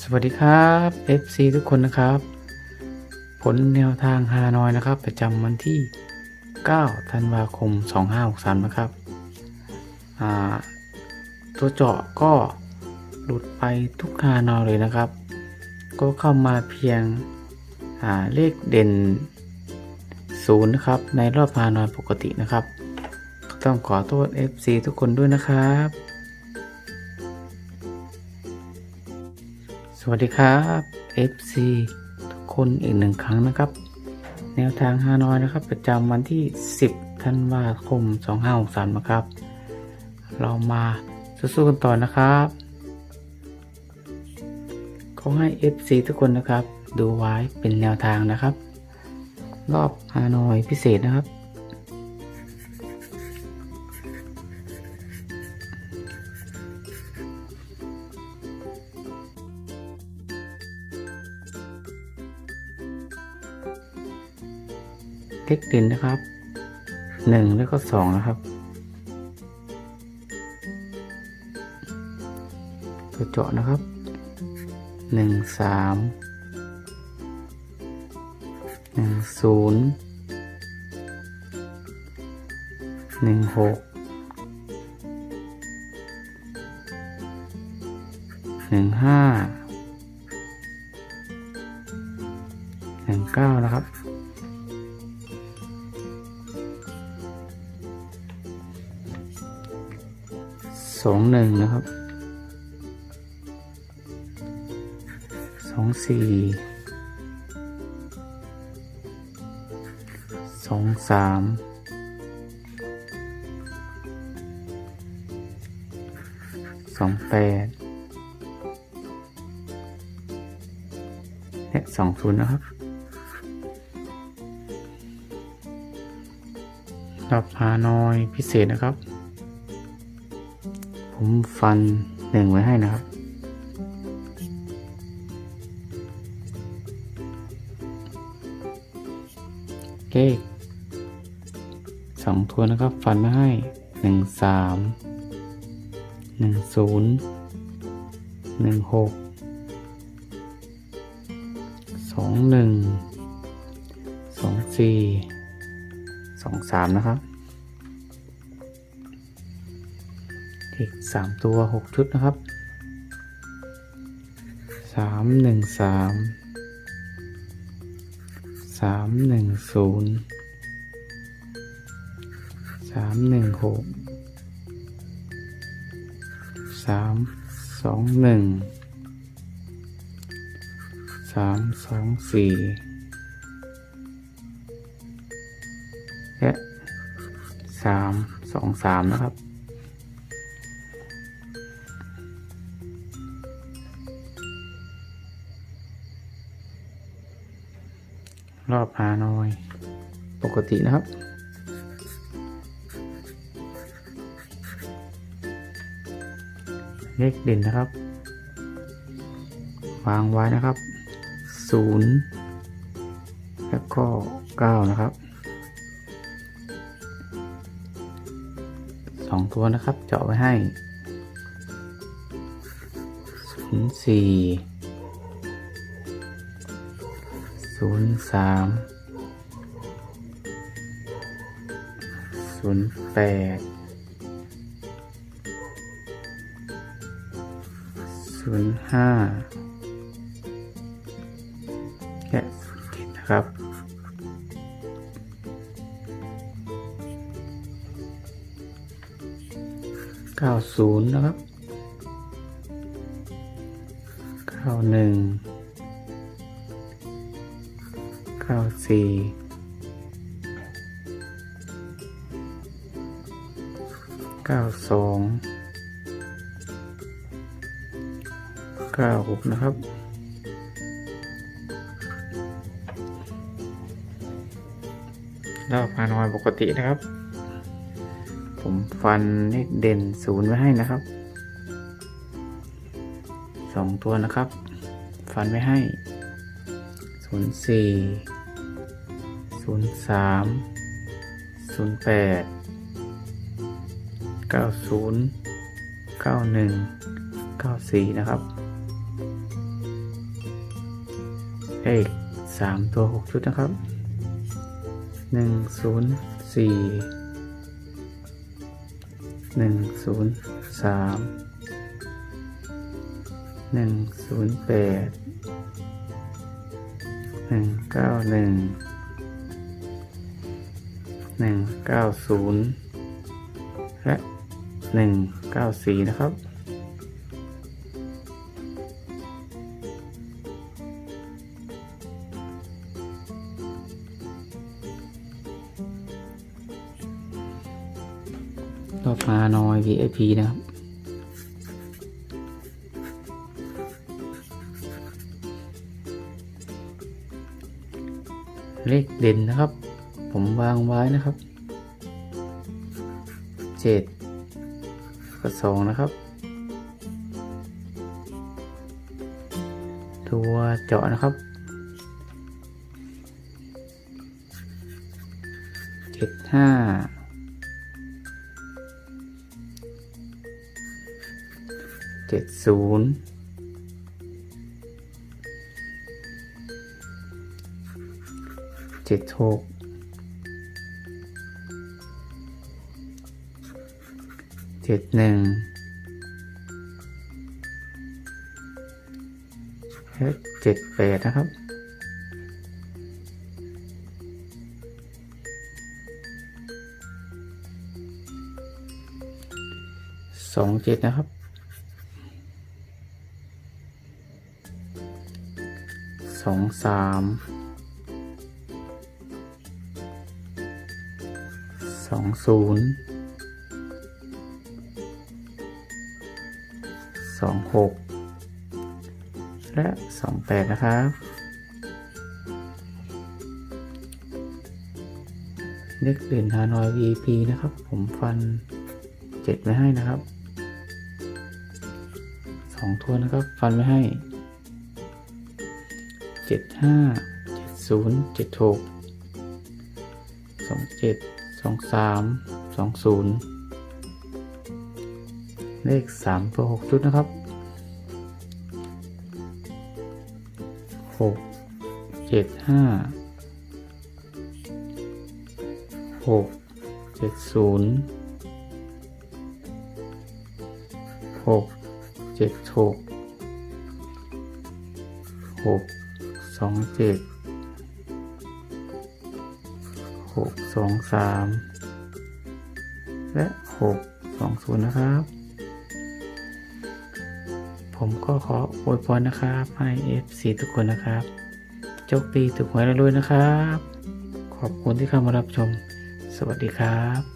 สวัสดีครับ FC ทุกคนนะครับ ผลแนวทางฮานอยนะครับ ประจำวันที่ 9 ธันวาคม 2563 นะครับ ตัวเจาะก็หลุดไปทุกฮานอยเลยนะครับ ก็เข้ามาเพียงเลขเด่นศูนย์นะครับ ในรอบฮานอยปกตินะครับ ต้องขอโทษ FC ทุกคนด้วยนะครับ สวัสดีครับ FC ทุกคนอีกหนึ่งครั้งนะครับ แนวทางฮานอยนะครับ ประจำวันที่ 10ธันวาคม 2563 นะครับ เรามาสู้ๆกันต่อนะครับขอให้ FC ทุกคนนะครับ ดูไว้เป็นแนวทางนะครับ รอบฮานอยพิเศษนะครับ เลขเด่นนะครับหนึ่งแล้วก็สองนะครับตัวเจาะนะครับหนึ่งสามหนึ่งศูนย์หนึ่งหกหนึ่งห้าหนึ่งเก้านะครับ สองหนึ่งนะครับสองสี่สองสามสองแปดและสองศูนย์นะครับรับฮานอยพิเศษนะครับ ผมฟันหนึ่งไว้ให้นะครับ เลขสองตัวนะครับ ฟันมาให้หนึ่งสามหนึ่งศูนย์หนึ่งหกสองหนึ่งสองสี่สองสามนะครับ อีกสามตัวหกชุดนะครับสามหนึ่งสามสามหนึ่งศูนย์สามหนึ่งหก รอบหาน้อย ปกตินะครับ เลขเด่นนะครับ วางไว้นะครับ 0 แล้วก็ 9 นะครับ 2 ตัวนะครับ เจาะไว้ให้ 04 ศูนย์สามศูนย์แปดศูนย์ห้าและศูนย์เจ็ดนะครับเก้าศูนย์นะครับเก้าหนึ่ง ก้าสี่เก้าสองเก้าหกนะครับรอบฮานอยปกตินะครับ ผมฟันเลขเด่นศูนย์ไว้ให้นะครับสองตัวนะครับ ฟันไว้ให้ศูนย์สี่ ศูนย์สามศูนย์แปดเก้าศูนย์เก้าหนึ่งเก้าสี่นะครับเลขสามตัวหกชุดนะครับหนึ่งศูนย์สี่หนึ่งศูนย์สามหนึ่งศูนย์แปดหนึ่งเก้าหนึ่ง หนึ่งเก้าศูนย์และหนึ่งเก้าสี่นะครับ รอบมาหน่อย VIP นะครับเลขเด่นนะครับ ผมวางไว้นะครับเจ็ดกับสองนะครับ ตัวเจาะนะครับเจ็ดห้าเจ็ดศูนย์เจ็ดหก เจ็ดหนึ่งและเจ็ดแปดนะครับ สองเจ็ดนะครับ สองสาม สองศูนย์ สองหกและสองแปดนะครับเล็กเด่นฮานอย VP นะครับ ผมฟันเจ็ดไว้ให้นะครับสองตัวนะครับ ฟันไว้ให้เจ็ดห้าเจ็ดศูนย์ เจ็ดหกสามสองศูนย์เลขสามตัวหกชุดนะครับหกเจ็ดห้าหกเจ็ดศูนย์หกเจ็ดหกหกสองเจ็ดหกสองสามและหกสองศูนย์นะครับ ผมก็ขออวยพรนะครับ ให้เอฟซีทุกคนนะครับโชคดีถูกหวยรวยนะครับ ขอบคุณที่เข้ามารับชม สวัสดีครับ